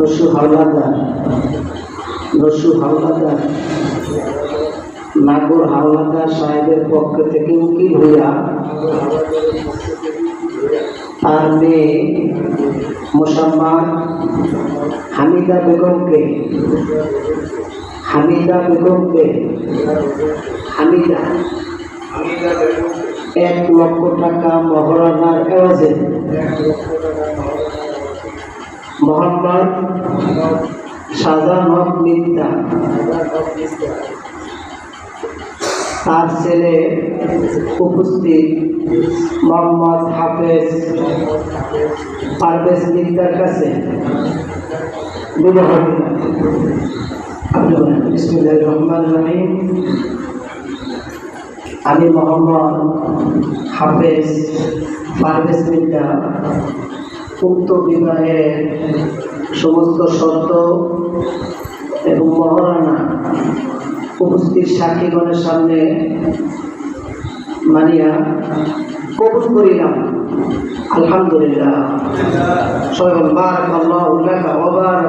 রসু হাওলাদার রসু হাওলাদার নাগর হাওলাদার সাহেবের পক্ষ থেকে উকিল হইয়া তার মেয়ে মোসাম্মাদ হামিদা বেগমকে হামিদা বেগমকে, হামিদা, এক লক্ষ টাকা মহারানার এওয়াজে মোহাম্মদ হক মিথ্যা তার ছেলে উপস্থিত মোহাম্মদ হাফেজ পারভেজ মিথ্যার কাছে আমি মোহাম্মদ হাফেজ পারভেজ মিথ্যা উক্ত বিবাহের সমস্ত শর্ত এবং মহারানা উপস্থিত সাক্ষীগণের সামনে মানিয়া কবুল করিলাম। আলহামদুলিল্লাহ। সবাই বারাক আল্লাহু লাকা ওয়া বারাক